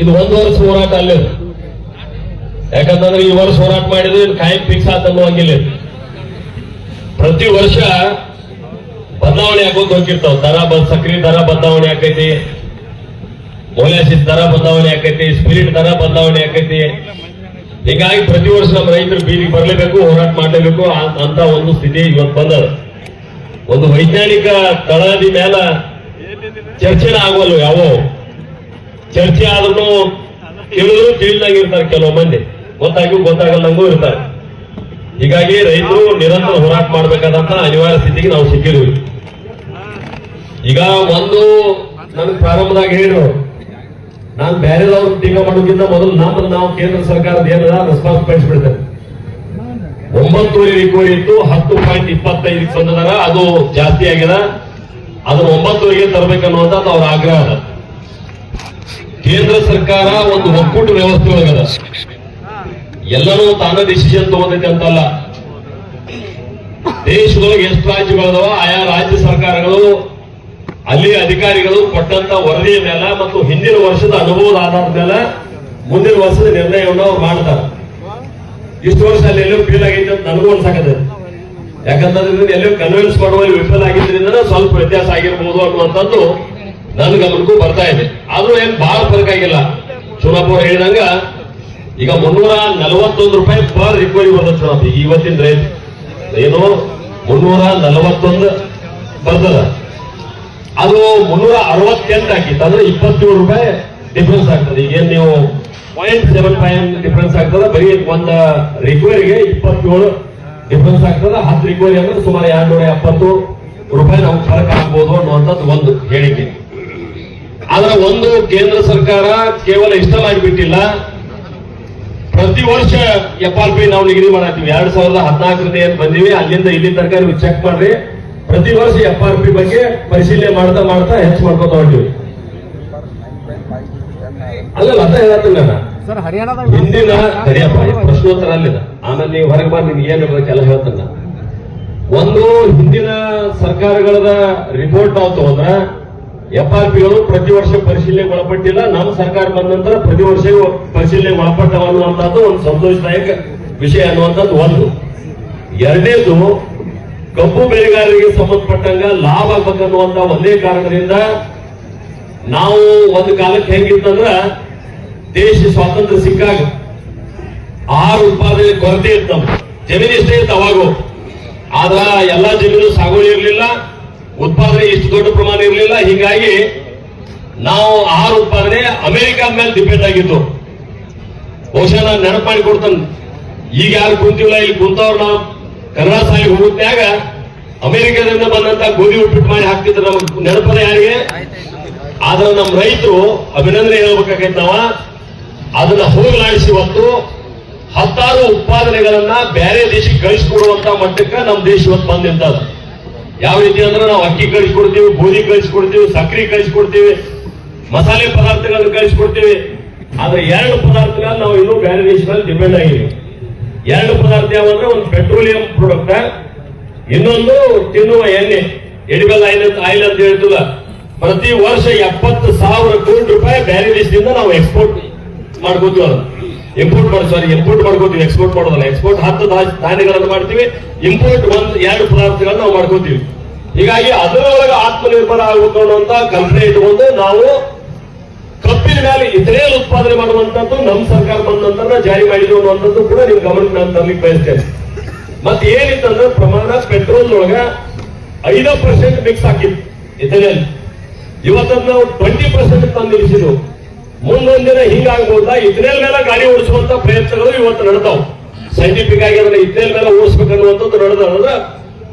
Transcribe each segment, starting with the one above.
ಇದು ಒಂದು ವರ್ಷ ಹೋರಾಟ ಅಲ್ಲೇ. ಯಾಕಂತಂದ್ರೆ ಈ ವರ್ಷ ಹೋರಾಟ ಮಾಡಿದ್ರೆ ಕಾಯಂ ಫಿಕ್ಸ್ ಆತನ್ನುವಂಗಿಲ್ಲ. ಪ್ರತಿ ವರ್ಷ ಬದಲಾವಣೆ ಆಗೋದು ಹೋಗಿರ್ತಾವ ದರ ಸಕ್ರಿ ದರ ಬದಲಾವಣೆ ಆಕೈತಿ. ಮೊಲಾಸಿಸ್ ದರ ಬದಲಾವಣೆ ಆಕೈತಿ. ಸ್ಪಿರಿಟ್ ದರ ಬದಲಾವಣೆ ಆಕೈತಿ. ಹೀಗಾಗಿ ಪ್ರತಿ ವರ್ಷ ನಮ್ಮ ರೈತರು ಬೀದಿಗೆ ಬರಲೇಬೇಕು, ಹೋರಾಟ ಮಾಡಲೇಬೇಕು ಅಂತ ಒಂದು ಸ್ಥಿತಿ ಇವತ್ತು ಬಂದದ. ಒಂದು ವೈಜ್ಞಾನಿಕ ತಳದಿ ಮೇಲ ಚರ್ಚೆನ ಆಗೋಲ್ವ ಯಾವ. ಚರ್ಚೆ ಆದ್ರೂ ತಿಳಿದ್ರು ತಿಳಿದಂಗಿರ್ತಾರೆ ಕೆಲವು ಮಂದಿ. ಗೊತ್ತಾಗಿ ಗೊತ್ತಾಗಲ್ಲಂಗೂ ಇರ್ತಾರೆ. ಹೀಗಾಗಿ ರೈತರು ನಿರಂತರ ಹೋರಾಟ ಮಾಡಬೇಕಾದಂತ ಅನಿವಾರ್ಯ ಸ್ಥಿತಿಗೆ ನಾವು ಸಿಕ್ಕಿದ್ವಿ ಈಗ ಒಂದು ನನಗೆ ಪ್ರಾರಂಭದಾಗ ಹೇಳಿದ್ರು, ನಾನು ಬೇರೆದವ್ರು ಟೀಕೆ ಮಾಡೋಕ್ಕಿಂತ ಮೊದಲು ನಮ್ಮನ್ನು ನಾವು ಕೇಂದ್ರ ಸರ್ಕಾರದ ಏನದ ರೆಸ್ಪಾನ್ಸ್ ಪಡಿಸ್ಬಿಡ್ತೇವೆ ಒಂಬತ್ತೂವರೆ ಕೋಳಿ ಇತ್ತು, ಹತ್ತು ಪಾಯಿಂಟ್ ಇಪ್ಪತ್ತೈದಕ್ಕೆ ಬಂದದಾರ ಅದು ಜಾಸ್ತಿ ಆಗಿದೆ. ಅದನ್ನ ಒಂಬತ್ತೂರಿಗೆ ತರಬೇಕನ್ನುವಂಥದ್ದು ಅವ್ರ ಆಗ್ರಹ ಅದ. ಕೇಂದ್ರ ಸರ್ಕಾರ ಒಂದು ಒಕ್ಕೂಟ ವ್ಯವಸ್ಥೆ ಒಳಗದ. ಎಲ್ಲರೂ ತಾನ ಡಿಸಿಷನ್ ತಗೋತೈತೆ ಅಂತಲ್ಲ. ದೇಶದೊಳಗೆ ಎಷ್ಟು ರಾಜ್ಯಗಳದಾವ ಆಯಾ ರಾಜ್ಯ ಸರ್ಕಾರಗಳು ಅಲ್ಲಿ ಅಧಿಕಾರಿಗಳು ಕೊಟ್ಟಂತ ವರದಿಯ ಮೇಲೆ ಮತ್ತು ಹಿಂದಿನ ವರ್ಷದ ಅನುಭವದ ಆಧಾರದ ಮೇಲೆ ಮುಂದಿನ ವರ್ಷದ ನಿರ್ಣಯವನ್ನು ಅವ್ರು ಮಾಡ್ತಾರೆ. ಇಷ್ಟು ವರ್ಷ ಅಲ್ಲಿ ಎಲ್ಲೋ ಫೀಲ್ ಆಗೈತೆ ಅಂತ ನನಗೂ ಅನ್ಸಾಕತ್ತೆ. ಯಾಕಂತಂದ್ರೆ ಎಲ್ಲೋ ಕನ್ವಿನ್ಸ್ ಮಾಡುವಲ್ಲಿ ವಿಫಲ ಆಗಿದ್ರಿಂದ ಸ್ವಲ್ಪ ವ್ಯತ್ಯಾಸ ಆಗಿರ್ಬೋದು ಅನ್ನುವಂಥದ್ದು ನನ್ನ ಗಮನಕ್ಕೂ ಬರ್ತಾ ಇದೆ. ಆದ್ರೂ ಏನ್ ಬಹಳ ಫರ್ಕ್ ಆಗಿಲ್ಲ. ಚುನಾಪ್ ಹೇಳಿದಂಗ ಈಗ ಮುನ್ನೂರ ನಲವತ್ತೊಂದು ರೂಪಾಯಿ ಪರ್ ರಿಕ್ವೈರಿ ಬರ್ತದೆ ಚುನಾಪ್. ಈಗ ಇವತ್ತಿನ ರೇಟ್ ಏನು? ಮುನ್ನೂರ ನಲವತ್ತೊಂದು ಬರ್ತದ. ಅದು ಮುನ್ನೂರ ಅರವತ್ತೆಂಟು ಆಗಿತ್ತು ಅಂದ್ರೆ ಇಪ್ಪತ್ತೇಳು ರೂಪಾಯಿ ಡಿಫ್ರೆನ್ಸ್ ಆಗ್ತದೆ. ಈಗ ಏನ್ ನೀವು ಪಾಯಿಂಟ್ ಸೆವೆನ್ ಫೈವ್ ಡಿಫ್ರೆನ್ಸ್ ಆಗ್ತದೆ. ಬರೀ ಒಂದು ರಿಕ್ವೈರಿಗೆ ಇಪ್ಪತ್ತೇಳು ಡಿಫ್ರೆನ್ಸ್ ಆಗ್ತದೆ. ಹತ್ತು ರಿಕ್ವರಿ ಅಂದ್ರೆ ಸುಮಾರು ಎರಡು ನೂರ ಎಪ್ಪತ್ತು ರೂಪಾಯಿ ನಾವು ಫರಕ್ ಆಗ್ಬೋದು ಅನ್ನುವಂಥದ್ದು ಒಂದು ಹೇಳಿಕೆ. ಆದ್ರೆ ಒಂದು ಕೇಂದ್ರ ಸರ್ಕಾರ ಕೇವಲ ಇಷ್ಟ ಆಗಿಬಿಟ್ಟಿಲ್ಲ ಪ್ರತಿ ವರ್ಷ ಎಫ್ ಆರ್ ಪಿ ನಾವು ನಿಗದಿ ಮಾಡತ್ತೀವಿ ಎರಡ್ ಸಾವಿರದ ಹದಿನಾಲ್ಕರಿಂದ ಏನ್ ಬಂದಿವಿ ಅಲ್ಲಿಂದ ಇಲ್ಲಿ ತನಕ ನೀವು ಚೆಕ್ ಮಾಡ್ರಿ. ಪ್ರತಿ ವರ್ಷ ಎಫ್ ಆರ್ ಪಿ ಬಗ್ಗೆ ಪರಿಶೀಲನೆ ಮಾಡ್ತಾ ಮಾಡ್ತಾ ಹೆಚ್ಚು ಮಾಡ್ಕೋತಾ ಹೊಂಟಿವಿ. ಅಲ್ಲಲ್ಲ ಅದ ಹೇಳತ್ತೀನಿ ನಾನು? ಹಿಂದಿನ ಸರಿಯಪ್ಪ ಪ್ರಶ್ನೋತ್ತರ ಅಲ್ಲಿದ. ಆಮೇಲೆ ನೀವು ಹೊರಗೆ ಬಂದು ನಿಮ್ಗೆ ಏನು ಬೇಕೆಲ್ಲ ಹೇಳ್ತಾನ ಒಂದು ಹಿಂದಿನ ಸರ್ಕಾರಗಳದ ರಿಪೋರ್ಟ್ ನಾವು ತಗೊಂಡ್ರ ಎಫ್ ಆರ್ ಪಿಗಳು ಪ್ರತಿ ವರ್ಷ ಪರಿಶೀಲನೆಗೆ ಒಳಪಟ್ಟಿಲ್ಲ. ನಮ್ಮ ಸರ್ಕಾರ ಬಂದ ನಂತರ ಪ್ರತಿ ವರ್ಷ ಪರಿಶೀಲನೆಗೆ ಒಳಪಟ್ಟವ ಅನ್ನುವಂಥದ್ದು ಒಂದು ಸಂತೋಷದಾಯಕ ವಿಷಯ ಅನ್ನುವಂಥದ್ದು ಒಂದು. ಎರಡನೇದು, ಕಬ್ಬು ಬೆಳೆಗಾರರಿಗೆ ಸಂಬಂಧಪಟ್ಟಂಗ ಲಾಭ ಆಗ್ಬೇಕನ್ನುವಂತ ಒಂದೇ ಕಾರಣದಿಂದ ನಾವು ಒಂದು ಕಾಲಕ್ಕೆ ಹೆಂಗಿತ್ತಂದ್ರ ದೇಶ ಸ್ವಾತಂತ್ರ್ಯ ಸಿಕ್ಕಾಗ ಆಹಾರ ಉತ್ಪಾದನೆ ಕೊರತೆ ಇತ್ತು ಜಮೀನಿಷ್ಟೇ ಇತ್ತು ಅವಾಗ. ಆದ್ರ ಎಲ್ಲಾ ಜಮೀನು ಸಾಗುವಳಿ ಇರಲಿಲ್ಲ. ಉತ್ಪಾದನೆ ಇಷ್ಟು ದೊಡ್ಡ ಪ್ರಮಾಣ ಇರಲಿಲ್ಲ. ಹೀಗಾಗಿ ನಾವು ಆಹಾರ ಉತ್ಪಾದನೆ ಅಮೆರಿಕ ಮೇಲೆ ಡಿಪೆಂಡ್ ಆಗಿತ್ತು. ಬಹುಶಃ ನಾನು ನೆನಪು ಮಾಡಿ ಕೊಡ್ತಾನೆ ಈಗ ಯಾರು ಕುಂತಿಲ್ಲ, ಇಲ್ಲಿ ಕುಂತವ್ರು ನಾವು. ಕನ್ನಡ ಸಾಹಿ ಹೋಗುತ್ತಾಗ ಅಮೆರಿಕದಿಂದ ಬಂದಂತ ಗೋಧಿ ಉಪ್ಪಿಟ್ಟು ಮಾಡಿ ಹಾಕ್ತಿದ್ರು ನಮ್ಗೆ ನೆನಪದ ಯಾರಿಗೆ? ಆದ್ರೆ ನಮ್ಮ ರೈತರು ಅಭಿನಂದನೆ ಹೇಳ್ಬೇಕಾಗೈತೆ ನಾವ ಅದನ್ನ ಹೋಗಲಾಡಿಸಿ ಇವತ್ತು ಹತ್ತಾರು ಉತ್ಪಾದನೆಗಳನ್ನ ಬೇರೆ ದೇಶಕ್ಕೆ ಕಳಿಸ್ಕೊಡುವಂತ ಮಟ್ಟಕ್ಕೆ ನಮ್ಮ ದೇಶ ಇವತ್ತು ಬಂದ್ ನಿಂತದ ಯಾವ ರೀತಿ ಅಂದ್ರೆ ನಾವು ಅಕ್ಕಿ ಕಳಿಸ್ಕೊಡ್ತೀವಿ ಗೋಧಿ ಕಳಿಸ್ಕೊಡ್ತೀವಿ ಸಕ್ಕರೆ ಕಳಿಸ್ಕೊಡ್ತೀವಿ, ಮಸಾಲೆ ಪದಾರ್ಥಗಳನ್ನು ಕಳಿಸ್ಕೊಡ್ತೀವಿ. ಆದ್ರೆ ಎರಡು ಪದಾರ್ಥಗಳನ್ನ ನಾವು ಇನ್ನೂ ಬೇರೆ ದೇಶದಲ್ಲಿ ಡಿಪೆಂಡ್ ಆಗಿದ್ದೀವಿ ಎರಡು ಪದಾರ್ಥ ಯಾವಂದ್ರೆ ಒಂದು ಪೆಟ್ರೋಲಿಯಂ ಪ್ರಾಡಕ್ಟ್ ಇನ್ನೊಂದು ತಿನ್ನುವ ಎಣ್ಣೆ ಎಡಿಬಲ್ ಆಯಿಲ್ ಅಂತ ಆಯಿಲ್ ಅಂತ ಹೇಳ್ತದ. ಪ್ರತಿ ವರ್ಷ ಎಪ್ಪತ್ತು ಸಾವಿರ ಕೋಟಿ ರೂಪಾಯಿ ಬೇರೆ ದೇಶದಿಂದ ನಾವು ಎಕ್ಸ್ಪೋರ್ಟ್ ಮಾಡ್ಕೋತೀವಿ ಅದನ್ನ. ಇಂಪೋರ್ಟ್ ಮಾಡಿ ಸಾರಿ ಇಂಪೋರ್ಟ್ ಮಾಡ್ಕೋತೀವಿ ಎಕ್ಸ್ಪೋರ್ಟ್ ಮಾಡೋದಲ್ಲ. ಎಕ್ಸ್ಪೋರ್ಟ್ ಹತ್ತು ಧಾನ್ಯಗಳನ್ನು ಮಾಡ್ತೀವಿ. ಇಂಪೋರ್ಟ್ ಒಂದು ಎರಡು ಪದಾರ್ಥಗಳನ್ನ ನಾವು ಮಾಡ್ಕೋತೀವಿ. ಹೀಗಾಗಿ ಅದರೊಳಗೆ ಆತ್ಮನಿರ್ಭರ ಆಗಬೇಕು ಅನ್ನುವಂತ ಕಲ್ಪನೆ ಇಟ್ಕೊಂಡು ನಾವು ಕಬ್ಬಿನ ಮೇಲೆ ಇಥೇಲ್ ಉತ್ಪಾದನೆ ಮಾಡುವಂತದ್ದು ನಮ್ಮ ಸರ್ಕಾರ ಬಂದ ಜಾರಿ ಮಾಡಿದ್ರು ಅನ್ನುವಂಥದ್ದು ಕೂಡ ನಿಮ್ ಗಮನಕ್ಕೆ ನಾನು ತರ್ಲಿಕ್ಕೆ ಬಯಸ್ತೇನೆ. ಮತ್ತೆ ಏನಿತ್ತಂದ್ರೆ ಪ್ರಮಾಣ ಪೆಟ್ರೋಲ್ ಒಳಗ ಐದು ಪರ್ಸೆಂಟ್ ಮಿಕ್ಸ್ ಹಾಕಿತ್ತು ಇತರೆ ಇವತ್ತನ್ನ ನಾವು ಟ್ವೆಂಟಿ ಪರ್ಸೆಂಟ್ ತಂದು ನಿಲ್ಲಿಸಿದ್ವು. ಮುಂದೊಂದಿನ ಹಿಂಗಾಗ್ಬೋದಾ ಇಥೇಲ್ ಮೇಲೆ ಗಾಡಿ ಓಡಿಸುವಂತ ಪ್ರಯತ್ನಗಳು ಇವತ್ತು ನಡೆದವು. ಸೈಂಟಿಫಿಕ್ ಆಗಿ ಅದನ್ನ ಇಥೇಲ್ ಮೇಲೆ ಓಡಿಸ್ಬೇಕನ್ನುವಂಥದ್ದು ನಡೆದ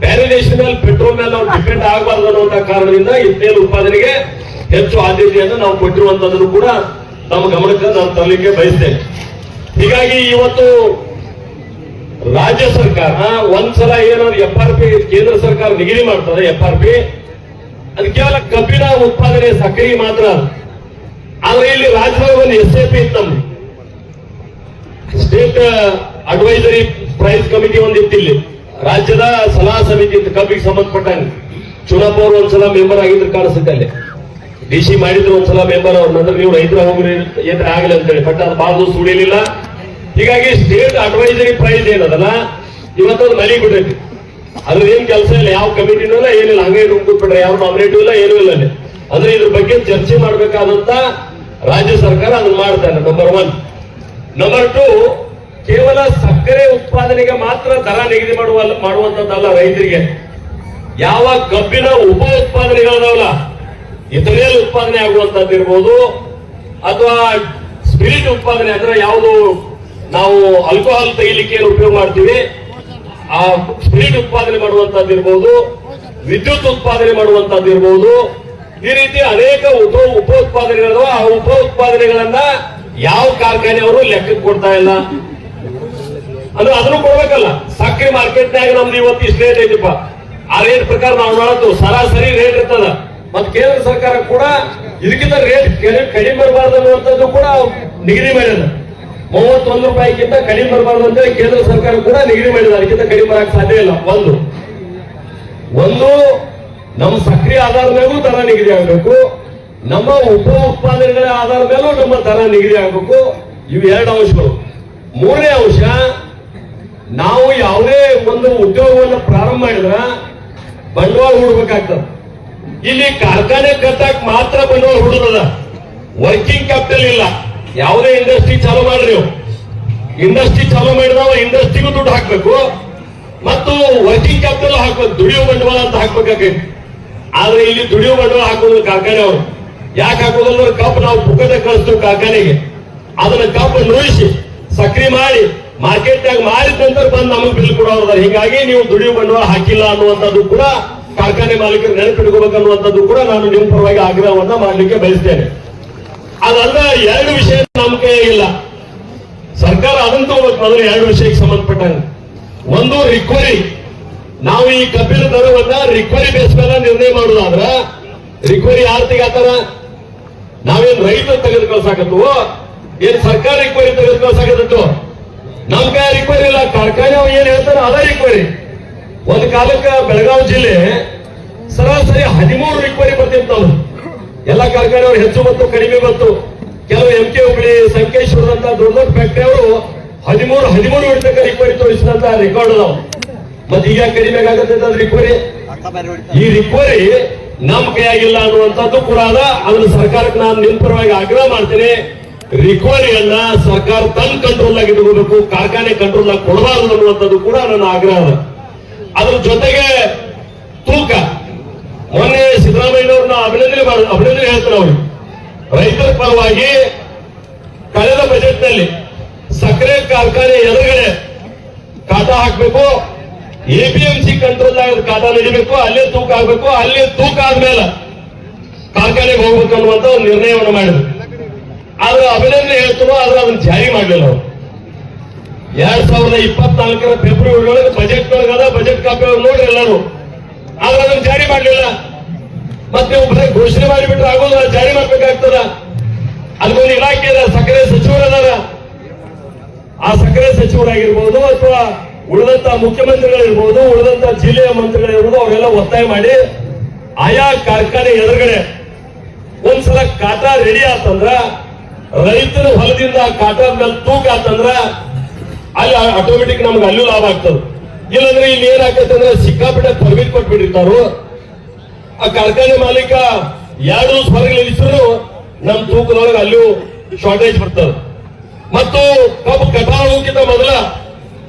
ಬೇರೆ ದೇಶದ ಮೇಲೆ ಪೆಟ್ರೋಲ್ ಮೇಲೆ ನಾವು ಡಿಪೆಂಡ್ ಆಗಬಾರ್ದು ಅನ್ನುವಂತ ಕಾರಣದಿಂದ ಇಥೇಲ್ ಉತ್ಪಾದನೆಗೆ ಹೆಚ್ಚು ಆದ್ಯತೆಯನ್ನು ನಾವು ಕೊಟ್ಟಿರುವಂತದನ್ನು ಕೂಡ ನಮ್ಮ ಗಮನಕ್ಕೆ ನಾನು ತರಲಿಕ್ಕೆ ಬಯಸ್ತೇನೆ ಹೀಗಾಗಿ ಇವತ್ತು ರಾಜ್ಯ ಸರ್ಕಾರ ಒಂದ್ಸಲ ಏನಾದ್ರು ಎಫ್ ಆರ್ ಪಿ ಕೇಂದ್ರ ಸರ್ಕಾರ ನಿಗದಿ ಮಾಡ್ತದೆ ಎಫ್ ಆರ್ ಪಿ ಅದು ಕೇವಲ ಕಬ್ಬಿನ ಉತ್ಪಾದನೆ ಸಕ್ಕರೆ ಮಾತ್ರ. ಆದ್ರೆ ಇಲ್ಲಿ ರಾಜ್ಯದಾಗ ಒಂದು ಎಸ್ ಎ ಪಿ ಇತ್ತು ಸ್ಟೇಟ್ ಅಡ್ವೈಸರಿ ಪ್ರೈಸ್ ಕಮಿಟಿ ಒಂದಿತ್ತು ಇಲ್ಲಿ. ರಾಜ್ಯದ ಸಲಹಾ ಸಮಿತಿ ಅಂತ ಕಬ್ಬಿಗೆ ಸಂಬಂಧಪಟ್ಟಂಗೆ ಚುನಾಪ್ ಅವರು ಒಂದ್ಸಲ ಮೆಂಬರ್ ಆಗಿದ್ರು ಕಾಣಿಸುತ್ತೆ ಅಲ್ಲಿ. ಡಿ ಸಿ ಮಾಡಿದ್ರು ಒಂದ್ಸಲ ಮೆಂಬರ್ ಅವ್ರು. ನಂತರ ನೀವು ರೈತರ ಹೋಗ್ರಿ ಏನ್ರ ಆಗಲಿ ಅಂತೇಳಿ ಬಟ್ ಅದು ಬಹಳ ದಿವಸ ಉಳಿಲಿಲ್ಲ ಹೀಗಾಗಿ ಸ್ಟೇಟ್ ಅಡ್ವೈಸರಿ ಪ್ರೈಸ್ ಏನದಲ್ಲ, ಇವತ್ತೊಂದು ಮನೆ ಬಿಟ್ಟೈತಿ ಅದ್ರ ಏನ್ ಕೆಲಸ ಇಲ್ಲ. ಯಾವ ಕಮಿಟಿನೂ ಇಲ್ಲ, ಏನಿಲ್ಲ. ಹಂಗೆ ರೂಮ್ ಕೂತ್ಬಿಟ್ರೆ ಯಾವ ನಾಮಿನೇಟಿವ್ ಇಲ್ಲ, ಏನೂ ಇಲ್ಲ ಅಲ್ಲಿ. ಅಂದ್ರೆ ಇದ್ರ ಬಗ್ಗೆ ಚರ್ಚೆ ಮಾಡ್ಬೇಕಾದಂತ ರಾಜ್ಯ ಸರ್ಕಾರ ಅದನ್ನ ಮಾಡ್ತಾರೆ ನಂಬರ್ ಒನ್ ನಂಬರ್ ಟು ಕೇವಲ ಸಕ್ಕರೆ ಉತ್ಪಾದನೆಗೆ ಮಾತ್ರ ದರ ನಿಗದಿ ಮಾಡುವ ಮಾಡುವಂತದ್ದಲ್ಲ ರೈತರಿಗೆ. ಯಾವ ಕಬ್ಬಿನ ಉಪ ಉತ್ಪಾದನೆಗಳದಾವಲ್ಲ ಇಥನೇಲ್ ಉತ್ಪಾದನೆ ಆಗುವಂತದ್ದು ಇರ್ಬೋದು, ಅಥವಾ ಸ್ಪಿರಿಟ್ ಉತ್ಪಾದನೆ ಅಂದ್ರೆ ಯಾವುದು, ನಾವು ಆಲ್ಕೋಹಾಲ್ ತೆಗಿಲಿಕ್ಕೆ ಉಪಯೋಗ ಮಾಡ್ತೀವಿ, ಆ ಸ್ಪಿರಿಟ್ ಉತ್ಪಾದನೆ ಮಾಡುವಂತದ್ದು ಇರ್ಬೋದು, ವಿದ್ಯುತ್ ಉತ್ಪಾದನೆ ಮಾಡುವಂತದ್ದು ಇರ್ಬೋದು, ಈ ರೀತಿ ಅನೇಕ ಉಪ ಉಪ ಉತ್ಪಾದನೆಗಳು ಆ ಉಪ ಉತ್ಪಾದನೆಗಳನ್ನ ಯಾವ ಕಾರ್ಖಾನೆಯವರು ಲೆಕ್ಕಕ್ಕೆ ಕೊಡ್ತಾ ಇಲ್ಲ. ಅಂದ್ರೆ ಅದನ್ನು ಕೊಡ್ಬೇಕಲ್ಲ. ಸಕ್ಕರೆ ಮಾರ್ಕೆಟ್ನಾಗ ನಮ್ದು ಇವತ್ತು ಇಷ್ಟು ರೇಟ್ ಐತಿಪ್ಪ. ಆ ರೇಟ್ ಪ್ರಕಾರ ನಾವು ನೋಡೋದು ಸರಾಸರಿ ರೇಟ್ ಇರ್ತದ. ಮತ್ ಕೇಂದ್ರ ಸರ್ಕಾರ ಕೂಡ ಇದಕ್ಕಿಂತ ರೇಟ್ ಕಡಿಮೆ ಬರಬಾರ್ದು ಅನ್ನುವಂಥದ್ದು ಕೂಡ ನಿಗದಿ ಮಾಡ್ಯದ ಮೂವತ್ತೊಂದು ರೂಪಾಯಿಗಿಂತ ಕಡಿಮೆ ಬರಬಾರ್ದು ಅಂತ ಕೇಂದ್ರ ಸರ್ಕಾರ ಕೂಡ ನಿಗದಿ ಮಾಡಿದ. ಅದಕ್ಕಿಂತ ಕಡಿಮೆ ಬರಕ್ ಸಾಧ್ಯ ಇಲ್ಲ. ಒಂದು. ಒಂದು ನಮ್ಮ ಸಕ್ರಿಯ ಆಧಾರದ ಮೇಲೂ ದರ ನಿಗದಿ ಆಗಬೇಕು. ನಮ್ಮ ಉಪ ಉತ್ಪಾದನೆಗಳ ಆಧಾರದ ಮೇಲೂ ನಮ್ಮ ದರ ನಿಗದಿ ಆಗಬೇಕು. ಇವು ಎರಡು ಅಂಶಗಳು. ಮೂರನೇ ಅಂಶ ಉದ್ಯೋಗವನ್ನು ಪ್ರಾರಂಭ ಮಾಡಿದ್ರ ಬಂಡವಾಳ ಹೂಡ್ಬೇಕಾಗ್ತದೆ. ಇಲ್ಲಿ ಕಾರ್ಖಾನೆ ಕಟ್ಟಕ್ ಮಾತ್ರ ಬಂಡವಾಳ ಹೂಡದ ವರ್ಕಿಂಗ್ ಕ್ಯಾಪಿಟಲ್ ಇಲ್ಲ. ಯಾವುದೇ ಇಂಡಸ್ಟ್ರಿ ಚಾಲೂ ಮಾಡ್ರಿ ಇಂಡಸ್ಟ್ರಿ ಚಾಲೂ ಮಾಡಿದವ ಇಂಡಸ್ಟ್ರಿಗೂ ದುಡ್ಡು ಹಾಕ್ಬೇಕು. ಮತ್ತು ವರ್ಕಿಂಗ್ ಕ್ಯಾಪಿಟಲ್ ಹಾಕ್ಬೇಕು, ದುಡಿಯೋ ಬಂಡವಾಳ ಅಂತ ಹಾಕ್ಬೇಕಾಗೈತಿ ಆದ್ರೆ ಇಲ್ಲಿ ದುಡಿಯೋ ಬಂಡವಾಳ ಹಾಕೋದು ಕಾರ್ಖಾನೆ ಅವರು. ಯಾಕೆ ಹಾಕೋದಲ್ಲ ಕಪ್ ನಾವು ಪುಕ್ಕದೆ ಕಳಿಸ್ತೀವಿ ಕಾರ್ಖಾನೆಗೆ. ಅದನ್ನ ಕಪ್ ನೋಯಿಸಿ, ಸಕ್ರಿ ಮಾಡಿ ಮಾರ್ಕೆಟ್ನಾಗ ಮಾರಿದ ನಂತರ ಬಂದು ನಮಗೆ ಬಿಲ್ ಕೊಡೋದ್ರ ಹೀಗಾಗಿ ನೀವು ದುಡಿಯುವ ಬಂಡವಾಳ ಹಾಕಿಲ್ಲ ಅನ್ನುವಂಥದ್ದು ಕೂಡ ಕಾರ್ಖಾನೆ ಮಾಲೀಕರು ನೆನಪಿಟ್ಕೋಬೇಕು ಅನ್ನುವಂಥದ್ದು ಕೂಡ ನಾನು ನಿಮ್ಮ ಪರವಾಗಿ ಆಗ್ರಹವನ್ನ ಮಾಡಲಿಕ್ಕೆ ಬಯಸ್ತೇನೆ. ಅದಲ್ಲ, ಎರಡು ವಿಷಯ ನಮ್ಮ ಇಲ್ಲ. ಸರ್ಕಾರ ಅದನ್ನು ತಗೋಬೇಕು ಅದ್ರ ಎರಡು ವಿಷಯಕ್ಕೆ ಸಂಬಂಧಪಟ್ಟಂಗೆ. ಒಂದು ರಿಕ್ವರಿ ನಾವು ಈ ಕಬ್ಬಿನ ದರವನ್ನ ರಿಕ್ವರಿ ಬೇಸ್ ಮೇಲೆ ನಿರ್ಣಯ ಮಾಡುದಾದ್ರ ರಿಕ್ವರಿ ಯಾರು ತೆಗಾತಾರ ನಾವೇನ್ ರೈತರು ತೆಗೆದು ಕಳ್ಸಾಕತ್ವು ಏನ್ ಸರ್ಕಾರ ರಿಕ್ವರಿ ತೆಗೆದು ಕಳ್ಸಾಕತ್ತು ನಮ್ ಕೈ ರಿಕ್ವರಿ ಇಲ್ಲ ಕಾರ್ಖಾನೆ ಏನ್ ಹೇಳ್ತಾರ ಅದ ರಿಕ್ವರಿ ಒಂದ್ ಕಾಲಕ್ಕೆ ಬೆಳಗಾವಿ ಜಿಲ್ಲೆ ಸರಾಸರಿ ಹದಿಮೂರು ರಿಕ್ವರಿ ಬರ್ತಿರ್ತಾವ ಎಲ್ಲಾ ಕಾರ್ಖಾನೆಯವರು ಹೆಚ್ಚು ಮತ್ತು ಕಡಿಮೆ ಬಂತು. ಕೆಲವು ಎಂ ಕೆ ಹುಬ್ಳಿ ಸಂಕೇಶ್ವರದಂತ ದೊಡ್ಡ ದೊಡ್ಡ ಫ್ಯಾಕ್ಟರಿ ಅವರು ಹದಿಮೂರು ಹದಿಮೂರು ಹಿಡಿತಕ್ಕ ರಿಕ್ವರಿ ತೋರಿಸಿದಂತ ರೆಕಾರ್ಡ್ ಅದಾವ. ಮತ್ತೆ ಈಗ ಕಡಿಮೆ ಆಗತ್ತೆ ರಿಕ್ವರಿ ಈ ರಿಕ್ವರಿ ನಮ್ ಕೈಯಾಗಿಲ್ಲ ಅನ್ನುವಂಥದ್ದು ಕೂಡ ಅದ. ಅದನ್ನ ಸರ್ಕಾರಕ್ಕೆ ನಾನು ನಿಮ್ ಪರವಾಗಿ ಆಗ್ರಹ ಮಾಡ್ತೇನೆ. ರಿಕ್ವರಿಯನ್ನ ಸರ್ಕಾರ ತನ್ನ ಕಂಟ್ರೋಲ್ ಆಗಿ ಇಟ್ಕೋಬೇಕು, ಕಾರ್ಖಾನೆ ಕಂಟ್ರೋಲ್ ಆಗಿ ಕೊಡಬಾರದು ಅನ್ನುವಂಥದ್ದು ಕೂಡ ನನ್ನ ಆಗ್ರಹ. ಅದ ಅದ್ರ ಜೊತೆಗೆ ತೂಕ. ಮೊನ್ನೆ ಸಿದ್ದರಾಮಯ್ಯನವ್ರನ್ನ ಅಭಿನಂದನೆ ಮಾಡ, ಅಭಿನಂದನೆ ಹೇಳ್ತಾರೆ ಅವರು ರೈತರ ಪರವಾಗಿ ಕಳೆದ ಬಜೆಟ್ನಲ್ಲಿ ಸಕ್ಕರೆ ಕಾರ್ಖಾನೆ ಎದುರುಗಡೆ ಕಾಟಾ ಹಾಕಬೇಕು ಎಪಿಎಂಸಿ ಕಂಟ್ರೋಲ್ ಆಗಿ ಕಾಟ ನಡಿಬೇಕು, ಅಲ್ಲೇ ತೂಕ ಆಗ್ಬೇಕು, ಅಲ್ಲೇ ತೂಕ ಆದ್ಮೇಲೆ ಕಾರ್ಖಾನೆಗೆ ಹೋಗ್ಬೇಕು ಅನ್ನುವಂತ ಒಂದು ನಿರ್ಣಯವನ್ನು ಮಾಡಿದ್ರು. ಆದ್ರೆ ಅಭಿನಂದನೆ ಹೇಳ್ತಾರೋ ಆದ್ರೆ ಅದನ್ನ ಜಾರಿ ಮಾಡಲಿಲ್ಲ ಎರಡ್ ಸಾವಿರದ ಇಪ್ಪತ್ನಾಲ್ಕರ ಫೆಬ್ರವರಿ ಒಳಗೆ ಬಜೆಟ್ ಒಳಗದ ಬಜೆಟ್ ಕಾಪಿ ನೋಡ್ರಿ ಎಲ್ಲರೂ. ಆದ್ರೆ ಅದನ್ನ ಜಾರಿ ಮಾಡಲಿಲ್ಲ. ಮತ್ತೆ ಒಬ್ಬರೇ ಘೋಷಣೆ ಮಾಡಿಬಿಟ್ರೆ ಆಗೋದಿಲ್ಲ ಜಾರಿ ಮಾಡ್ಬೇಕಾಗ್ತದ. ಅದಕ್ಕೊಂದು ಇಲಾಖೆ ಅದ ಸಕ್ಕರೆ ಸಚಿವರದಾರ ಆ ಸಕ್ಕರೆ ಸಚಿವರಾಗಿರ್ಬೋದು ಅಥವಾ ಉಳಿದಂತ ಮುಖ್ಯಮಂತ್ರಿಗಳಿರ್ಬೋದು, ಉಳಿದಂತ ಜಿಲ್ಲೆಯ ಮಂತ್ರಿಗಳಿರ್ಬೋದು, ಅವರೆಲ್ಲ ಒತ್ತಾಯ ಮಾಡಿ ಆಯಾ ಕಾರ್ಖಾನೆ ಎದುರುಗಡೆ ಒಂದ್ಸಲ ಕಾಟ ರೆಡಿ ಆತಂದ್ರ ರೈತರ ಹೊಲದಿಂದ ಕಾಟನ್ ಕಾಟ ಮೇಲೆ ತೂಕ ಆತಂದ್ರ ಅಲ್ಲಿ ಆಟೋಮೆಟಿಕ್ ನಮ್ಗೆ ಅಲ್ಲೂ ಲಾಭ ಆಗ್ತದ. ಇಲ್ಲಂದ್ರೆ ಇಲ್ಲಿ ಏನಾಗತ್ತೆ ಅಂದ್ರೆ ಸಿಕ್ಕಾಪಟ್ಟೆ ಪರ್ಮಿಟ್ ಕೊಟ್ಬಿಟ್ಟಿರ್ತಾರು ಆ ಕಾರ್ಖಾನೆ ಮಾಲೀಕ ಎರಡು ದಿವಸ ಹೊರಗೆ ನಿಲ್ಲಿಸಿದ್ರು ನಮ್ ತೂಕದೊಳಗೆ ಅಲ್ಲೂ ಶಾರ್ಟೇಜ್ ಬರ್ತದೆ. ಮತ್ತು ಕಬ್ಬು ಕಟಾವುಗಿಂತ ಮೊದಲ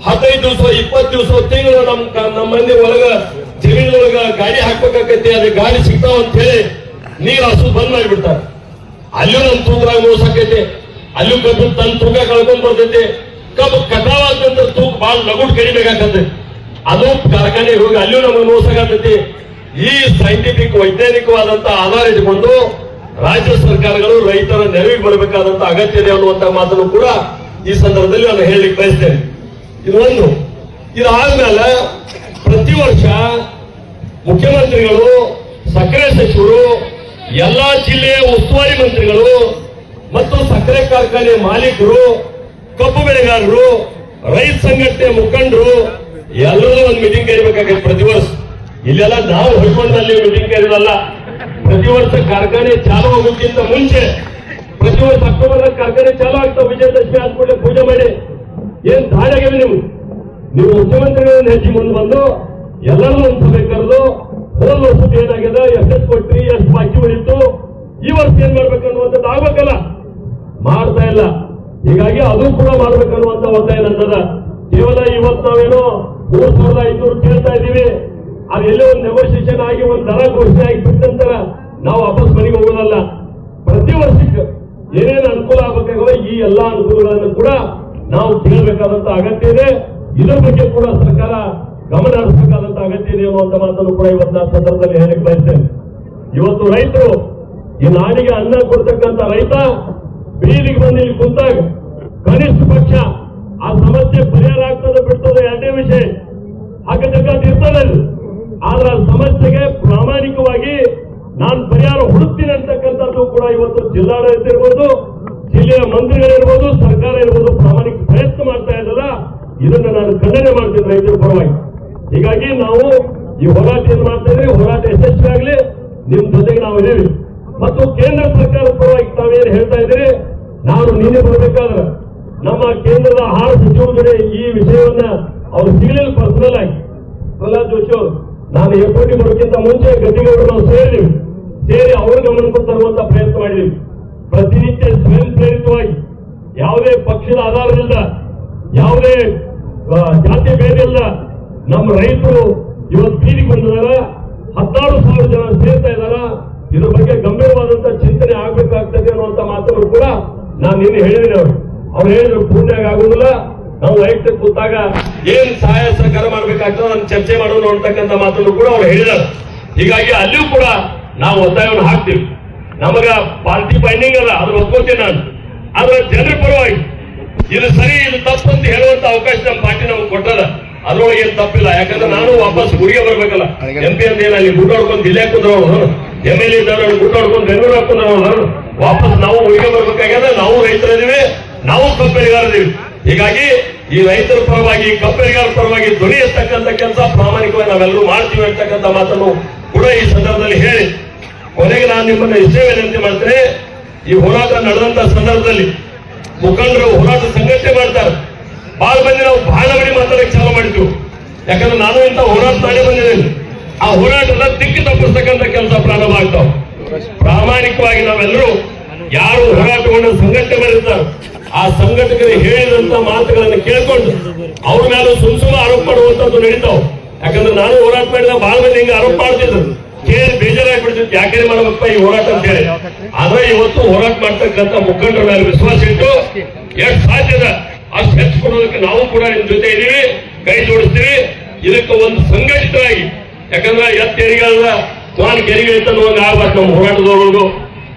ಹದಿನೈದು ದಿವಸ, ಇಪ್ಪತ್ತು ದಿವಸ ತಿಂಗಳು ನಮ್ ನಮ್ಮ ಮಂದಿ ಒಳಗ ಜಮೀನೊಳಗ ಗಾಡಿ ಹಾಕ್ಬೇಕಾಗತ್ತೆ ಅದೇ ಗಾಡಿ ಸಿಗ್ತಾವ ಅಂತ ಹೇಳಿ ನೀರು ಹಸು ಬಂದ್ ಮಾಡಿಬಿಡ್ತಾರೆ. ಅಲ್ಲೂ ನಮ್ಮ ತೂಕದಾಗ ಮೋಸ ಅಲ್ಲೂ ಕಬ್ಬು ತನ್ನ ತೂಕ ಕಳ್ಕೊಂಡ್ ಬರ್ತೈತಿ. ಕಬ್ಬು ಕಟಾವ್ ಆದಂತ ತೂಕ ಬಹಳ ನಗುಟ್ ಕಡಿಬೇಕಾಗತ್ತೆ ಅದು ಕಾರ್ಖಾನೆ ಹೋಗಿ ಅಲ್ಲೂ ನಮಗೆ ಮೋಸ ಈ ಸೈಂಟಿಫಿಕ್ ವೈಜ್ಞಾನಿಕವಾದಂತ ಆಧಾರ ಇಟ್ಕೊಂಡು ರಾಜ್ಯ ಸರ್ಕಾರಗಳು ರೈತರ ನೆರವಿಗೆ ಬರಬೇಕಾದಂತ ಅಗತ್ಯ ಇದೆ ಅನ್ನುವಂತ ಮಾತನ್ನು ಕೂಡ ಈ ಸಂದರ್ಭದಲ್ಲಿ ನಾನು ಹೇಳಲಿಕ್ಕೆ ಬಯಸ್ತೇನೆ. ಇದು ಒಂದು. ಇದಾದ್ಮೇಲೆ ಪ್ರತಿ ವರ್ಷ ಮುಖ್ಯಮಂತ್ರಿಗಳು, ಸಕ್ಕರೆ ಸಚಿವರು ಎಲ್ಲಾ ಜಿಲ್ಲೆಯ ಉಸ್ತುವಾರಿ ಮಂತ್ರಿಗಳು ಮತ್ತು ಸಕ್ಕರೆ ಕಾರ್ಖಾನೆ ಮಾಲೀಕರು, ಕಬ್ಬು ಬೆಳೆಗಾರರು, ರೈತ ಸಂಘಟನೆ ಮುಖಂಡರು ಎಲ್ಲರೂ ಒಂದು ಮೀಟಿಂಗ್ ಕರಿಬೇಕಾಗತ್ತೆ ಪ್ರತಿ ವರ್ಷ. ಇಲ್ಲೆಲ್ಲ ನಾವು ಹೊಡ್ಕೊಂಡಲ್ಲಿ ಮೀಟಿಂಗ್ ಕರೆಯೋದಲ್ಲ. ಪ್ರತಿ ವರ್ಷ ಕಾರ್ಖಾನೆ ಚಾಲು ಆಗೋಕ್ಕಿಂತ ಮುಂಚೆ ಪ್ರತಿ ವರ್ಷ ಅಕ್ಟೋಬರ್ ಕಾರ್ಖಾನೆ ಚಾಲು ಆಗ್ತಾವ ವಿಜಯದಶಮಿ ಆದ್ಮೇಲೆ ಪೂಜೆ ಮಾಡಿ. ಏನ್ ದಾಳಿಯಾಗಿವೆ ನೀವು ನೀವು ಮುಖ್ಯಮಂತ್ರಿಗಳನ್ನ ಹೆಚ್ಚಿ ಮುಂದೆ ಬಂದು ಎಲ್ಲರನ್ನೂ ಒಂದು ಸಭೆ ಕರೆದು ಹೋದ ವರ್ಷದ ಏನಾಗಿದೆ? ಏನ್ ಮಾಡ್ಬೇಕು ಅನ್ನುವಂಥದ್ದು ಆಗ್ಬೇಕಲ್ಲ? ಮಾಡ್ತಾ ಇಲ್ಲ. ಹೀಗಾಗಿ ಅದು ಕೂಡ ಮಾಡ್ಬೇಕನ್ನುವಂತ ಒತ್ತಾಯ ನನ್ನದ ಕೇವಲ ಇವತ್ತು ನಾವೇನೋ ಮೂರ್ ಸಾವಿರದ ಐನೂರು ಕೇಳ್ತಾ ಇದ್ದೀವಿ. ಅದು ಎಲ್ಲೋ ಒಂದು ನೆಗೋಸಿಯೇಷನ್ ಆಗಿ ಒಂದು ದರ ಘೋಷಣೆ ಆಗಿ ಬಿಟ್ಟ ನಂತರ ನಾವು ವಾಪಸ್ ಮನೆಗೆ ಹೋಗೋದಲ್ಲ. ಪ್ರತಿ ವರ್ಷಕ್ಕೆ ಏನೇನು ಅನುಕೂಲ ಆಗಬೇಕಾಗೋ ಈ ಎಲ್ಲಾ ಅನುಕೂಲಗಳನ್ನು ಕೂಡ ನಾವು ಕೇಳಬೇಕಾದಂತ ಅಗತ್ಯ ಇದೆ. ಇದ್ರ ಬಗ್ಗೆ ಕೂಡ ಸರ್ಕಾರ ಗಮನ ಹರಿಸಬೇಕಾದಂತ ಅಗತ್ಯ ಇದೆ ಅನ್ನುವಂತ ಮಾತನ್ನು ಕೂಡ ಇವತ್ತಿನ ಸಂದರ್ಭದಲ್ಲಿ ಹೇಳಕ್ ಬಯಸ್ತೇನೆ. ಇವತ್ತು ರೈತರು ಈ ನಾಡಿಗೆ ಅನ್ನ ಕೊಡ್ತಕ್ಕಂತ ರೈತ ಬೀದಿಗೆ ಬಂದು ಇಲ್ಲಿ ಕುಂತಾಗ ಕನಿಷ್ಠ ಪಕ್ಷ ಆ ಸಮಸ್ಯೆ ಪರಿಹಾರ ಆಗ್ತದೆ ಬಿಡ್ತದೆ ಎರಡೇ ವಿಷಯ. ಹಾಕತಕ್ಕಂತ ಇರ್ತದೆ ಆದ್ರೆ ಆ ಸಮಸ್ಯೆಗೆ ಪ್ರಾಮಾಣಿಕವಾಗಿ ನಾನು ಪರಿಹಾರ ಹುಡುಕ್ತೀನಿ ಅಂತಕ್ಕಂಥದ್ದು ಕೂಡ ಇವತ್ತು ಜಿಲ್ಲಾಡಳಿತ ಇರ್ಬೋದು, ಜಿಲ್ಲೆಯ ಮಂತ್ರಿಗಳಿರ್ಬೋದು ಸರ್ಕಾರ ಇರ್ಬೋದು ಪ್ರಾಮಾಣಿಕ ಪ್ರಯತ್ನ ಮಾಡ್ತಾ ಇದ್ದಲ್ಲ. ಇದನ್ನ ನಾನು ಖಂಡನೆ ಮಾಡ್ತೀನಿ ರೈತರ ಪರವಾಗಿ. ಹೀಗಾಗಿ ನಾವು ಈ ಹೋರಾಟ ಏನು ಮಾಡ್ತಾ ಇದ್ದೀವಿ. ಹೋರಾಟ ಯಶಸ್ವಿ ಆಗಲಿ ನಿಮ್ಮ ಜೊತೆಗೆ ನಾವು ಇದೀವಿ ಮತ್ತು ಕೇಂದ್ರ ಸರ್ಕಾರದ ಪರವಾಗಿ ತಾವೇನು ಹೇಳ್ತಾ ಇದ್ದೀರಿ? ನಾನು ನಿನ್ನೆ ಬರಬೇಕಾದ್ರೆ ನಮ್ಮ ಕೇಂದ್ರದ ಆಹಾರ ಸಚಿವರೇ ಈ ವಿಷಯವನ್ನ ಅವ್ರು ಸಿಗಲಿಲ್ಲ ಪರ್ಸನಲ್ ಆಗಿ. ಪ್ರಹ್ಲಾದ್ ಜೋಶಿ ಅವರು, ನಾನು ಏರ್ಪೋರ್ಟಿಗೆ ಬರೋಕ್ಕಿಂತ ಮುಂಚೆ ಗದ್ದಿಗೌಡರು ನಾವು ಸೇರಿದೀವಿ. ಸೇರಿ ಅವ್ರ ಗಮನಕ್ಕೆ ತರುವಂತ ಪ್ರಯತ್ನ ಮಾಡಿದೀವಿ. ಪ್ರತಿನಿತ್ಯ ಸ್ವಯಂ ಪ್ರೇರಿತವಾಗಿ ಯಾವುದೇ ಪಕ್ಷದ ಆಧಾರದಿಂದ, ಯಾವುದೇ ಜಾತಿ ಭೇದ ನಮ್ಮ ರೈತರು ಇವತ್ತು ಬೀದಿಗೆ ಬಂದಿದ್ದಾರೆ. ಹತ್ತಾರು ಸಾವಿರ ಜನ ಸೇರ್ತಾ ಇದಾರ ಇದ್ರ ಬಗ್ಗೆ ಗಂಭೀರವಾದಂತ ಚಿಂತನೆ ಆಗ್ಬೇಕಾಗ್ತದೆ ಅನ್ನುವಂತ ಮಾತನ್ನು ಕೂಡ ನಾನು ನಿನ್ನೆ ಹೇಳಿದ್ದೀನಿ ಅವರು. ಅವ್ರು ಹೇಳಿದ್ರು ಪೂರ್ಣ್ಯಾಗ ಆಗುದಿಲ್ಲ. ನಾವು ವೈಯಕ್ತಿಕ ಕೂತಾಗ ಏನ್ ಸಹಾಯ ಸಹಕಾರ ಮಾಡ್ಬೇಕಾಗ್ತದೆ ನಾನು ಚರ್ಚೆ ಮಾಡೋಣ ಅಂತಕ್ಕಂಥ ಮಾತನ್ನು ಕೂಡ ಅವ್ರು ಹೇಳಿದ್ದಾರೆ ಹೀಗಾಗಿ ಅಲ್ಲಿಯೂ ಕೂಡ ನಾವು ಒತ್ತಾಯವನ್ನು ಹಾಕ್ತೀವಿ. ನಮಗ ಪಾರ್ಟಿ ಬೈಂಡಿಂಗ್ ಅಲ್ಲ ಅದ್ರ ಒಪ್ಕೋತೀನಿ ನಾನು. ಆದ್ರೆ ಜನರ ಪರವಾಗಿ ಇದು ಸರಿ ಇದು ತಪ್ಪು ಅಂತ ಹೇಳುವಂತ ಅವಕಾಶ ನಮ್ಮ ಪಾರ್ಟಿ ನಮ್ಗೆ ಕೊಟ್ಟದ. ಅದ್ರೊಳಗೆ ಏನ್ ತಪ್ಪಿಲ್ಲ. ಯಾಕಂದ್ರೆ ನಾನು ವಾಪಸ್ ಗುಡಿಗೆ ಬರ್ಬೇಕಲ್ಲ. ಎಂ ಪಿ ಅಂತ ಏನಲ್ಲಿ ಗುಡ್ಡಾಡ್ಕೊಂಡು ಗುಡ್ಡ ಹೊಡ್ಕೊಂಡು ಜಿಲ್ಲೆ ಹಾಕೊಂಡ್ರವ್ರು ಎಂ ಎಲ್ ಎ ಇದ್ದವ್ರು ಗುಡ್ಡ ಹೊಡ್ಕೊಂಡು ಬೆಂಗಳೂರು ಹಾಕೊಂಡ್ರವ್ರು ವಾಪಸ್ ನಾವು ಊರಿಗೆ ಬರ್ಬೇಕಾಗ್ಯದ, ನಾವು ರೈತರಿದ್ದೀವಿ ನಾವು ಕಬ್ಬೆಳಿಗಾರದೀವಿ ಹೀಗಾಗಿ ಈ ರೈತರ ಪರವಾಗಿ ಕಬ್ಬೆಳಿಗಾರ ಪರವಾಗಿ ಧ್ವನಿ ಎತ್ತಕ್ಕಂಥ ಕೆಲಸ ಪ್ರಾಮಾಣಿಕವಾಗಿ ನಾವೆಲ್ಲರೂ ಮಾಡ್ತೀವಿ ಅಂತಕ್ಕಂಥ ಮಾತನ್ನು ಕೂಡ ಈ ಸಂದರ್ಭದಲ್ಲಿ ಹೇಳಿ. ಕೊನೆಗೆ ನಾನು ನಿಮ್ಮನ್ನ ಇಷ್ಟೇ ವಿನಂತಿ ಮಾಡ್ತೇನೆ, ಈ ಹೋರಾಟ ನಡೆದಂತ ಸಂದರ್ಭದಲ್ಲಿ ಮುಖಂಡರು ಹೋರಾಟ ಸಂಘಟನೆ ಮಾಡ್ತಾರೆ. ಬಹಳ ಮಂದಿ ನಾವು ಬಹಳ ಬಡಿ ಮಾತಾಡಕ್ಕೆ ಚಾಲು ಮಾಡಿದ್ವು. ಯಾಕಂದ್ರೆ ನಾನು ಇಂಥ ಹೋರಾಟ ಮಾಡಿ ಬಂದಿದ್ದೇನೆ. ಆ ಹೋರಾಟದ ದಿಕ್ಕು ತಪ್ಪಿಸ್ತಕ್ಕಂಥ ಪ್ರಾರಂಭ ಪ್ರಾಮಾಣಿಕವಾಗಿ ನಾವೆಲ್ಲರೂ ಯಾರು ಹೋರಾಟವನ್ನು ಸಂಘಟನೆ ಮಾಡಿರ್ತಾರೋ. ಆ ಸಂಘಟಕರು ಹೇಳಿದಂತ ಮಾತುಗಳನ್ನು ಕೇಳ್ಕೊಂಡು ಅವ್ರ ಮೇಲೆ ಸುಮ್ ಸುಮ್ಮ ಆರೋಪ ಮಾಡುವಂತದ್ದು ನಡೀತಾವ. ಯಾಕಂದ್ರೆ ನಾನು ಹೋರಾಟ ಮಾಡಿದ ಬಹಳ ಮಂದಿ ಹಿಂಗೆ ಆರೋಪ ಮಾಡ್ತಿದ್ರು. ಕೇಳಿ ಬೇಜಾರಾಗ್ಬಿಡ್ತಿತ್ತು. ಯಾಕೆ ಮಾಡಬೇಕಪ್ಪ ಈ ಹೋರಾಟ ಅಂತ ಹೇಳಿ. ಆದ್ರೆ ಇವತ್ತು ಹೋರಾಟ ಮಾಡ್ತಕ್ಕಂಥ ಮುಖಂಡರ ಮೇಲೆ ವಿಶ್ವಾಸ ಇಟ್ಟು ಎಷ್ಟು ಸಾಧ್ಯದ ಅಷ್ಟು ಹೆಚ್ಚು ಕೊಡೋದಕ್ಕೆ ನಾವು ಕೂಡ ನಿಮ್ ಜೊತೆ ಇದೀವಿ, ಕೈ ಜೋಡಿಸ್ತೀವಿ. ಇದಕ್ಕೆ ಒಂದು ಸಂಘಟಿತರಾಗಿ ಯಾಕಂದ್ರೆ ಎತ್ತ ತೆರಿಗೆಲ್ಲ ಗೆರಿಗೆ ಅಂತ ನೋಡಿ ಆಗ್ಬಾರ್ದು ನಮ್ಮ ಹೋರಾಟದವರು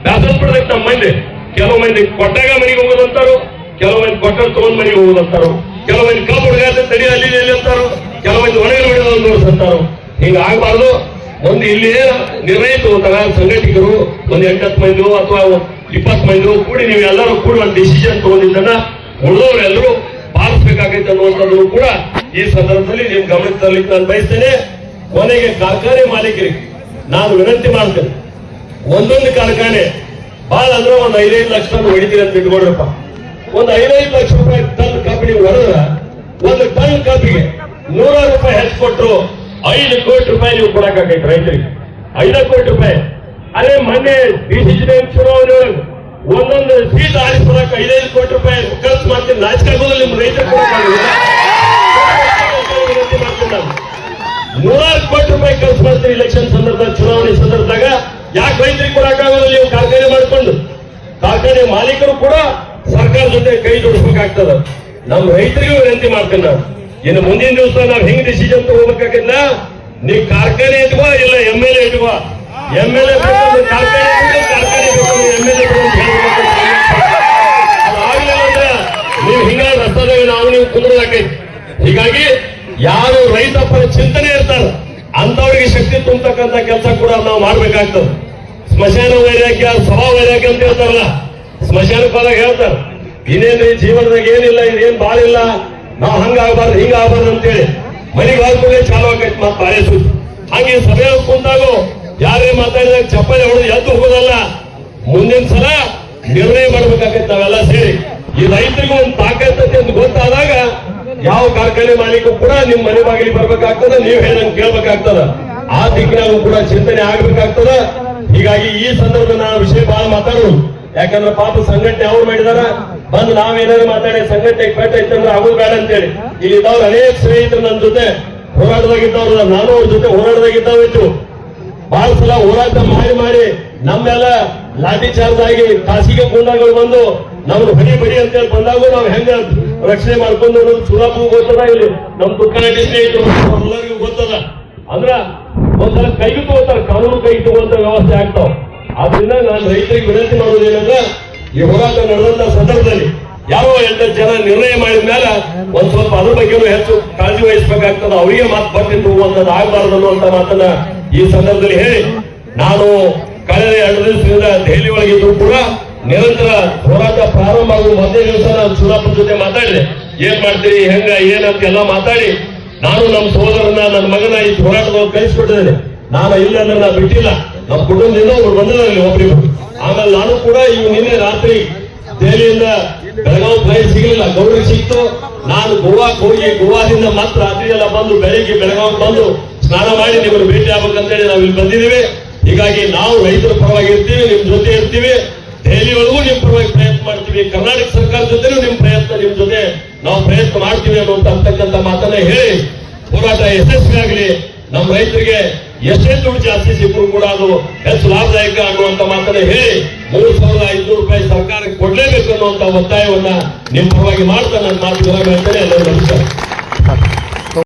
ಬ್ಯಾಸರ ಪಡ್ಬೇಕು ನಮ್ಮ ಮಂದಿ. ಕೆಲವು ಮಂದಿ ಕೊಟ್ಟಾಗ ಮನೆಗೆ ಹೋಗೋದಂತಾರು ಕೆಲವು ಮಂದಿ ಕೊಟ್ಟಾಗ ತಗೊಂಡ್ ಮನೆಗೆ ಹೋಗೋದಂತಾರು ಕೆಲವು ಮಂದಿ ಕಬ್ಬು ಹುಡುಗಾದ ತಡಿ ಅಲ್ಲಿ ಇಲ್ಲಿ ಅಂತಾರು, ಕೆಲವು ಮಂದಿ ಒಣಗಿ ಹೊಡೆದ ಒಂದು ವರ್ಷ ಅಂತಾರು. ಹಿಂಗ ಆಗ್ಬಾರ್ದು. ಒಂದು ಇಲ್ಲಿ ನಿರ್ಣಯ ತಗೋತಾರ ಸಂಘಟಕರು ಒಂದು ಎಂಟತ್ತು ಮಂದಿ ಅಥವಾ ಇಪ್ಪತ್ತು ಮಂದಿ ಕೂಡಿ ನೀವು ಎಲ್ಲರೂ ಕೂಡಿ ಒಂದು ಡಿಸಿಷನ್ ತಗೊಂಡಿದ್ದನ್ನ ಉಳಿದವರೆಲ್ಲರೂ ಪಾಲಿಸ್ಬೇಕಾಗೈತೆ ಅನ್ನುವಂಥದ್ದು ಕೂಡ ಈ ಸಂದರ್ಭದಲ್ಲಿ ನಿಮ್ ಗಮನಕ್ಕೆ ತರಲಿಕ್ಕೆ ನಾನು ಬಯಸ್ತೇನೆ. ಕೊನೆಗೆ ಕಾರ್ಖಾನೆ ಮಾಲೀಕರಿಗೆ. ನಾನು ವಿನಂತಿ ಮಾಡ್ತೇನೆ ಒಂದೊಂದು ಕಾರ್ಖಾನೆ ಬಹಳ ಅಂದ್ರೆ ಒಂದು ಐದೈದು ಲಕ್ಷ ಟನ್ ಹೊಡಿತೀರಿ ಅಂತ ಇಟ್ಕೊಡ್ರಪ್ಪ. ಒಂದು ಐದೈದು ಲಕ್ಷ ರೂಪಾಯಿ ಟನ್ ಕಬ್ಬಿಣಿ ನೀವು ಹೊಡೆದ್ರ, ಒಂದು ಟನ್ ಕಬ್ಬಿಗೆ ನೂರಾರು ರೂಪಾಯಿ ಹೆಚ್ಚು ಕೊಟ್ಟರು ಐದು ಕೋಟಿ ರೂಪಾಯಿ ನೀವು ಕೊಡಕ್ಕಾಗೈತೆ ರೈತರಿಗೆ. ಐದು ಕೋಟಿ ರೂಪಾಯಿ. ಅದೇ ಮೊನ್ನೆ ಡಿಸಿಸಿ ಜಿ ಚುನಾವಣೆ ಒಂದೊಂದು ಸೀಟ್ ಆರಿಸ್ಕೊಳಕ್ ಐದೈದು ಕೋಟಿ ರೂಪಾಯಿ ಖರ್ಚು ಮಾಡ್ತೀನಿ. ನಾಚಿಕೆ ನಿಮ್ಮ ರೈತರು ಮಾಡ್ತೀನಿ ನಾನು. ನೂರಾರು ಕೋಟಿ ರೂಪಾಯಿ ಖರ್ಚು ಮಾಡ್ತೀರಿ ಇಲೆಕ್ಷನ್ ಸಂದರ್ಭ ಚುನಾವಣೆ ಸಂದರ್ಭದಾಗ. ಯಾಕೆ ರೈತರಿಗೆ ಕೊಡಕ್ಕಾಗೋದಿಲ್ಲ ನೀವು ಕಾರ್ಖಾನೆ ಮಾಡ್ಕೊಂಡು. ಕಾರ್ಖಾನೆ ಮಾಲೀಕರು ಕೂಡ ಸರ್ಕಾರ ಜೊತೆ ಕೈ ಜೋಡಿಸ್ಬೇಕಾಗ್ತದ. ನಮ್ಮ ರೈತರಿಗೂ ವಿನಂತಿ ಮಾಡ್ತೇನೆ ನಾವು ಇನ್ನು ಮುಂದಿನ ದಿವಸ ನಾವು ಹೆಂಗ್ ಡಿಸಿಷನ್ ತಗೋಬೇಕಾಗಿಲ್ಲ ನೀವು ಕಾರ್ಖಾನೆ ಇಟ್ಕೋ, ಇಲ್ಲ ಎಂ ಎಲ್ ಎ ಇಟ್ಕೋ. ಎಂ ಎಲ್ ಎ ಕಾರ್ಖಾನೆ ಕಾರ್ಖಾನೆ ಎಂ ಎಲ್ ಅಂದ್ರೆ ನೀವು ಹಿಂಗ ರಸ್ತಾದಾಗ ನಾವು ನೀವು ಕುಂದ್ರದಾಕೈತಿ. ಹೀಗಾಗಿ ಯಾರು ರೈತ ಚಿಂತನೆ ಇರ್ತಾರ ಅಂತವ್ರಿಗೆ ಶಕ್ತಿ ತುಂಬತಕ್ಕಂತ ಕೆಲಸ ಕೂಡ ನಾವು ಮಾಡ್ಬೇಕಾಗ್ತದೆ. ಸ್ಮಶಾನ ವೈರಾಗ್ಯ, ಸಭಾ ವೈರಾಗ್ಯ ಅಂತ ಹೇಳ್ತಾರಲ್ಲ ಸ್ಮಶಾನ ಪದಾಗ ಹೇಳ್ತಾರ ಇನ್ನೇನು ಜೀವನದಾಗ ಏನಿಲ್ಲ, ಇದೇನ್ ಬಾಳಿಲ್ಲ ನಾವು ಹಂಗಾಗಬಾರ್ದು ಹಿಂಗಾಗಬಾರ್ದು ಅಂತೇಳಿ. ಮನೆಗೆ ಹೋದ್ಮೇಲೆ ಚಾಲು ಆಗೈತೆ ಮತ್ತೆ ಬಾಳೆ ಸುದ್ದಿ. ಹಂಗೆ ಸಭೆ ಕುಂತಾಗು ಯಾರೇ ಮಾತಾಡಿದಾಗ ಚಪ್ಪಲಿ ಹೊಡೆದು ಎದ್ದು ಹೋಗೋದಲ್ಲ, ಮುಂದಿನ ಸಲ ನಿರ್ಣಯ ಮಾಡ್ಬೇಕಾಗೈತೆ ನಾವೆಲ್ಲ ಸೇರಿ. ಈ ರೈತರಿಗೂ ಒಂದು ತಾಕತ್ತೈತೆ ಅಂತ ಗೊತ್ತಾದಾಗ ಯಾವ ಕಾರ್ಖಾನೆ ಮಾಲೀಕ ಕೂಡ ನಿಮ್ ಮನೆ ಬಾಗಿಲಿ ಬರ್ಬೇಕಾಗ್ತದ, ನೀವ್ ಹೇಳಂಗ್ ಕೇಳ್ಬೇಕಾಗ್ತದ. ಆ ದಿಕ್ಕಿನಾಗೂ ಕೂಡ ಚಿಂತನೆ ಆಗ್ಬೇಕಾಗ್ತದ. ಹೀಗಾಗಿ ಈ ಸಂದರ್ಭ ನಾನು ವಿಷಯ ಬಹಳ ಮಾತಾಡು ಯಾಕಂದ್ರೆ ಪಾಪ ಸಂಘಟನೆ ಅವ್ರು ಮಾಡಿದಾರ. ಬಂದು ನಾವೇನಾದ್ರು ಮಾತಾಡಿ ಸಂಘಟನೆ ಪೇಟ ಐತಂದ್ರೆ ಆಗೋದು ಬೇಡ ಅಂತೇಳಿ. ಇಲ್ಲಿ ಇದ್ದವ್ರು ಅನೇಕ ಸ್ನೇಹಿತರು ನನ್ನ ಜೊತೆ ಹೋರಾಟದಾಗಿದ್ದವ್ರ, ನಾನು ಅವ್ರ ಜೊತೆ ಹೋರಾಟದಾಗಿದ್ದಾವಿದ್ರು ಬಹಳ ಸಲ ಹೋರಾಟ ಮಾಡಿ ಮಾಡಿ ನಮ್ಮೆಲ್ಲ ಲಾಠಿ ಚಾರ್ಜ್ ಆಗಿ ಖಾಸಗಿ ಗುಂಡಗಳು ಬಂದು ನಮ್ದು ಬರಿ ಬಡಿ ಅಂತೇಳಿ ಬಂದಾಗ ನಾವು ಹೆಂಗ ರಕ್ಷಣೆ ಮಾಡ್ಕೊಂಡು ಸುಲಭ ಗೊತ್ತದ ಇಲ್ಲಿ? ನಮ್ ದುಃಖನಾಟಿ ಎಲ್ಲರಿಗೂ ಗೊತ್ತದ. ಅಂದ್ರ ಒಂದ್ಸಲ ಕೈಗೆ ತಗೋತಾರ, ಕಾನೂನು ಕೈಗೆ ತಗೋಂತ ವ್ಯವಸ್ಥೆ ಆಗ್ತಾವ. ಆದ್ರಿಂದ ನಾನು ರೈತರಿಗೆ ವಿನಂತಿ ಮಾಡೋದೇನಂದ್ರ ಈ ಹೋರಾಟ ನಡೆದಂತ ಸಂದರ್ಭದಲ್ಲಿ ಯಾವ ಎಂಟು ಜನ ನಿರ್ಣಯ ಮಾಡಿದ ಮೇಲೆ ಒಂದ್ ಸ್ವಲ್ಪ ಅದ್ರ ಬಗ್ಗೆನೂ ಹೆಚ್ಚು ಕಾಳಜಿ ವಹಿಸಬೇಕಾಗ್ತದ. ಅವರಿಗೆ ಮಾತು ಬರ್ತಿತ್ತು ಅನ್ನೋದು ಆಗ್ಬಾರ್ದು ಅನ್ನುವಂತ ಮಾತನ್ನ ಈ ಸಂದರ್ಭದಲ್ಲಿ ಹೇಳಿ, ನಾನು ಕಳೆದ ಎರಡು ದಿವಸದಿಂದ ದೆಹಲಿ ಒಳಗಿದ್ರು ಕೂಡ ನಿರಂತರ ಹೋರಾಟ ಪ್ರಾರಂಭ ಆಗುವ ಮೊದಲನೇ ದಿವಸ ನಾನು ಸುರಾಪುರ ಜೊತೆ ಮಾತಾಡಿದೆ ಏನ್ ಮಾಡ್ತೀರಿ, ಹೆಂಗ ಏನಂತ ಎಲ್ಲ ಮಾತಾಡಿ, ನಾನು ನಮ್ಮ ಸೋದರನ ನನ್ನ ಮಗನ ಈ ಹೋರಾಟದವ್ರು ಕಳಿಸ್ಕೊಟ್ಟಿದ್ದೇನೆ. ನಾನು ಇಲ್ಲ ಅಂದ್ರೆ ನಾ ಬಿಟ್ಟಿಲ್ಲ. ನಮ್ಮ ಕುಟುಂಬದಿಂದ ಒಬ್ರು ಬಂದಿದ್ದಾರೆ ಒಬ್ಬರಿಗೂ ಆಮೇಲೆ ನಾನು ಕೂಡ ಇವ್ ನಿನ್ನೆ ರಾತ್ರಿ ದೆಹಲಿಯಿಂದ ಬೆಳಗಾವ್ ಫ್ಲೈಟ್ ಸಿಗಲಿಲ್ಲ. ಗೌರಿ ಸಿಕ್ತು. ನಾನು ಗೋವಾಕ್ ಹೋಗಿ ಗೋವಾದಿಂದ ಮಾತ್ರ ರಾತ್ರಿ ಎಲ್ಲ ಬಂದು ಬೆಳಿಗ್ಗೆ ಬೆಳಗಾವ್ ಬಂದು ಸ್ನಾನ ಮಾಡಿ ನಿಮ್ಮನ್ನು ಭೇಟಿ ಆಗ್ಬೇಕಂತೇಳಿ ನಾವು ಇಲ್ಲಿ ಬಂದಿದ್ದೀವಿ. ಹೀಗಾಗಿ ನಾವು ರೈತರ ಪರವಾಗಿ ಇರ್ತೀವಿ ನಿಮ್ ಜೊತೆ ಇರ್ತೀವಿ. ದೆಹಲಿ ಒಳಗೂ ನಿಮ್ ಪರವಾಗಿ ಪ್ರಯತ್ನ ಮಾಡ್ತೀವಿ, ಕರ್ನಾಟಕ ಸರ್ಕಾರ ಜೊತೆನೂ ನಿಮ್ ಪ್ರಯತ್ನ, ನಿಮ್ ಜೊತೆ ನಾವು ಪ್ರಯತ್ನ ಮಾಡ್ತೀವಿ ಅನ್ನುವಂತಕ್ಕಂಥ ಮಾತನ್ನ ಹೇಳಿ, ಹೋರಾಟ ಯಶಸ್ವಿ ಆಗಲಿ. ನಮ್ಮ ರೈತರಿಗೆ ಎಷ್ಟೇ ದುಡ್ಡು ಜಾಸ್ತಿ ಸಿಕ್ಕರು ಕೂಡ ಅದು ಹೆಚ್ಚು ಲಾಭದಾಯಕ ಅನ್ನುವಂತ ಮಾತನ್ನ ಹೇಳಿ, ಮೂರು ಸಾವಿರದ ಐದುನೂರು ರೂಪಾಯಿ ಸರ್ಕಾರಕ್ಕೆ ಕೊಡ್ಲೇಬೇಕು ಅನ್ನುವಂತ ಒತ್ತಾಯವನ್ನ ನಿಮ್ಮ ಪರವಾಗಿ ಮಾಡ್ತಾ ನನ್ನ ಮಾತು ಹೇಳ್ತೇನೆ ನಮಸ್ಕಾರ